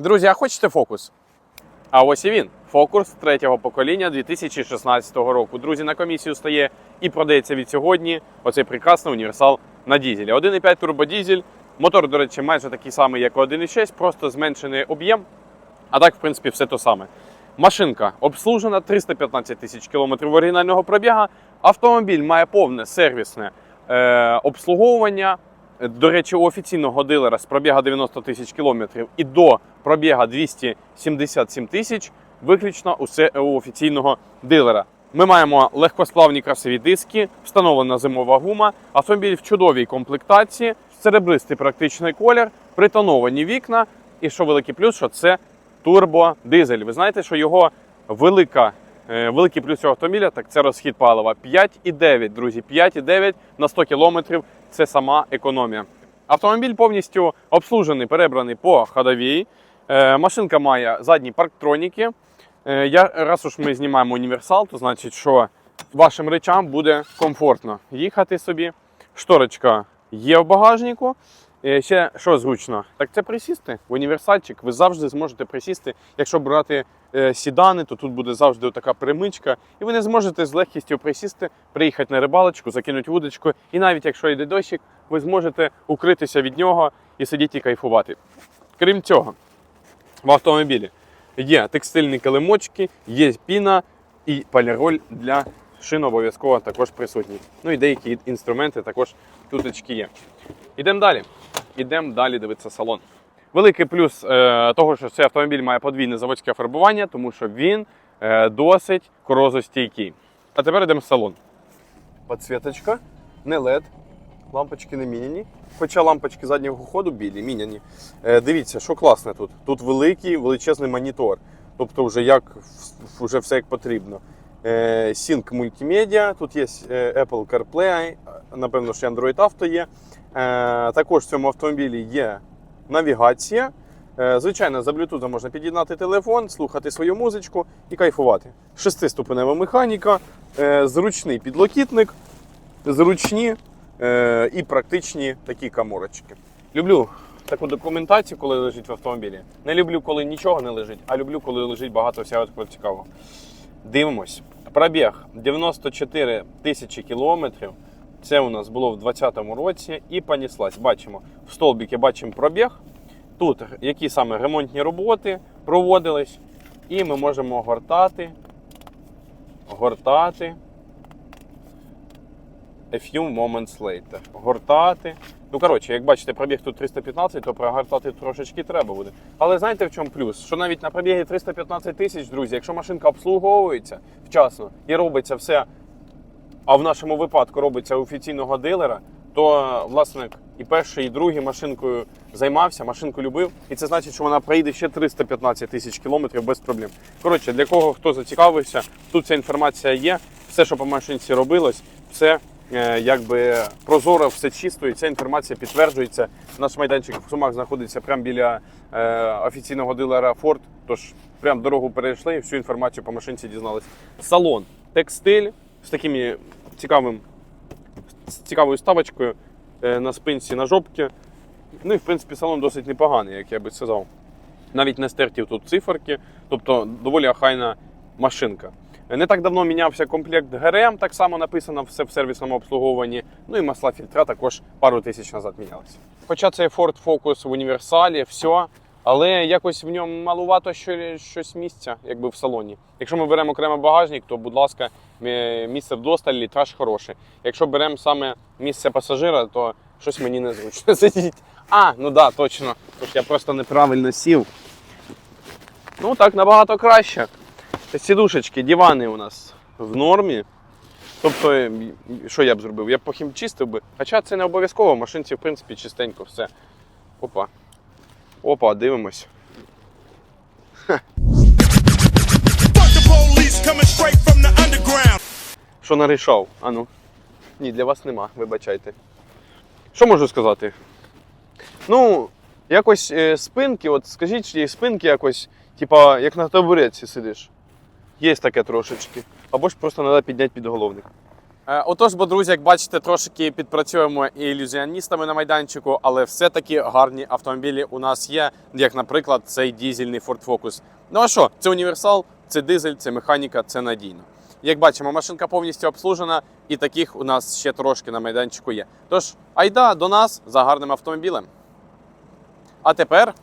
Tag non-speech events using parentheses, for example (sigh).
Друзі, а хочете фокус? А ось і він. Фокус третього покоління 2016 року. Друзі, на комісію стає і продається від сьогодні оцей прекрасний універсал на дізелі. 1,5 турбодізель. Мотор, до речі, майже такий самий, як 1,6, просто зменшений об'єм. А так, в принципі, все то саме. Машинка обслужена 315 тисяч кілометрів оригінального пробіга. Автомобіль має повне сервісне е, обслуговування. До речі, у офіційного дилера з пробіга 90 тисяч кілометрів і до пробіга 277 тисяч виключно усе у офіційного дилера. Ми маємо легкосплавні красиві диски, встановлена зимова гума, автомобіль в чудовій комплектації, серебристий практичний колір, притоновані вікна. І що великий плюс, що це турбодизель. Ви знаєте, що його велика, е, великий плюс цього автомобіля так це розхід палива 5,9, друзі. 5,9 на 100 кілометрів це сама економія. Автомобіль повністю обслужений, перебраний по ходовій. Е, Машинка має задні парктроніки. Е, Я, раз уж ми знімаємо універсал, то значить, що вашим речам буде комфортно їхати собі. Шторочка є в багажнику. Е, Ще що зручно, так це присісти в універсальчик. Ви завжди зможете присісти. Якщо брати сідани, то тут буде завжди така примичка, і ви не зможете з легкістю присісти, приїхати на рибалочку, закинути вудочку. І навіть якщо йде дощик, ви зможете укритися від нього і сидіти і кайфувати. Крім цього, в автомобілі є текстильні килимочки, є піна і поліроль для шин обов'язково також присутні. Ну і деякі інструменти також туточки є. Ідемо далі. Ідемо далі дивитися салон. Великий плюс е, того, що цей автомобіль має подвійне заводське фарбування, тому що він е, досить корозостійкий. А тепер йдемо в салон. Подсвіточка, не LED, лампочки не міняні. Хоча лампочки заднього ходу білі, міняні. Е, дивіться, що класне тут. Тут великий величезний монітор. Тобто, вже як вже все як потрібно. Е, Sync мультимедіа, тут є е, Apple CarPlay, напевно, що Android Auto є. Е, Також в цьому автомобілі є навігація. Е, Звичайно, за Bluetooth можна під'єднати телефон, слухати свою музичку і кайфувати. Шестиступенева механіка, е, зручний підлокітник, зручні е, і практичні такі каморочки. Люблю таку документацію, коли лежить в автомобілі. Не люблю, коли нічого не лежить, а люблю, коли лежить багато всього такого цікавого. Дивимось. Пробіг 94 тисячі кілометрів. Це у нас було в 2020 році і поніслась. Бачимо, в столбіки бачимо пробіг. Тут які саме ремонтні роботи проводились. І ми можемо гортати, гортати. A few moments later. Гортати. Ну, коротше, як бачите, пробіг тут 315, то прогортати трошечки треба буде. Але знаєте в чому плюс? Що навіть на пробігі 315 тисяч, друзі, якщо машинка обслуговується вчасно і робиться все, а в нашому випадку робиться офіційного дилера, то власник і перший, і другий машинкою займався, машинку любив, і це значить, що вона проїде ще 315 тисяч кілометрів без проблем. Коротше, для кого хто зацікавився, тут ця інформація є. Все, що по машинці робилось, все якби прозоро, все чисто, і ця інформація підтверджується. Наш майданчик в Сумах знаходиться прямо біля е, офіційного дилера Ford. Тож прям дорогу перейшли і всю інформацію по машинці дізналися. Салон, текстиль з такими цікавим з цікавою ставочкою е, на спинці на жопки. Ну і в принципі салон досить непоганий, як я би сказав. Навіть не стерті тут циферки, тобто доволі охайна машинка. Не так давно мінявся комплект ГРМ, так само написано все в сервісному обслуговуванні. Ну і масла фільтра також пару тисяч назад мінялися. Хоча цей Ford Focus в універсалі, все. Але якось в ньому малувато щось місця, якби в салоні. Якщо ми беремо окремо багажник, то, будь ласка, місце вдосталь, літраж хороший. Якщо беремо саме місце пасажира, то щось мені незручно (laughs) сидіть. А, ну да, точно. Тож я просто неправильно сів. Ну так набагато краще. Сідушечки, дивани у нас в нормі. Тобто, що я б зробив? Я б похімчистив би. Хоча це не обов'язково, в машинці, в принципі, чистенько все. Опа. Опа, дивимось. Underground. Що нарішав? А ну. Ні, для вас нема, вибачайте. Що можу сказати? Ну, якось е, спинки, от скажіть, чи спинки якось, типа, як на табуретці сидиш. Є таке трошечки. Або ж просто треба підняти підголовник. Е, Отож, бо, друзі, як бачите, трошки підпрацюємо і ілюзіоністами на майданчику, але все-таки гарні автомобілі у нас є, як, наприклад, цей дізельний Ford Focus. Ну а що, це універсал, це дизель, це механіка, це надійно. Як бачимо, машинка повністю обслужена, і таких у нас ще трошки на майданчику є. Тож, айда до нас за гарним автомобілем. А тепер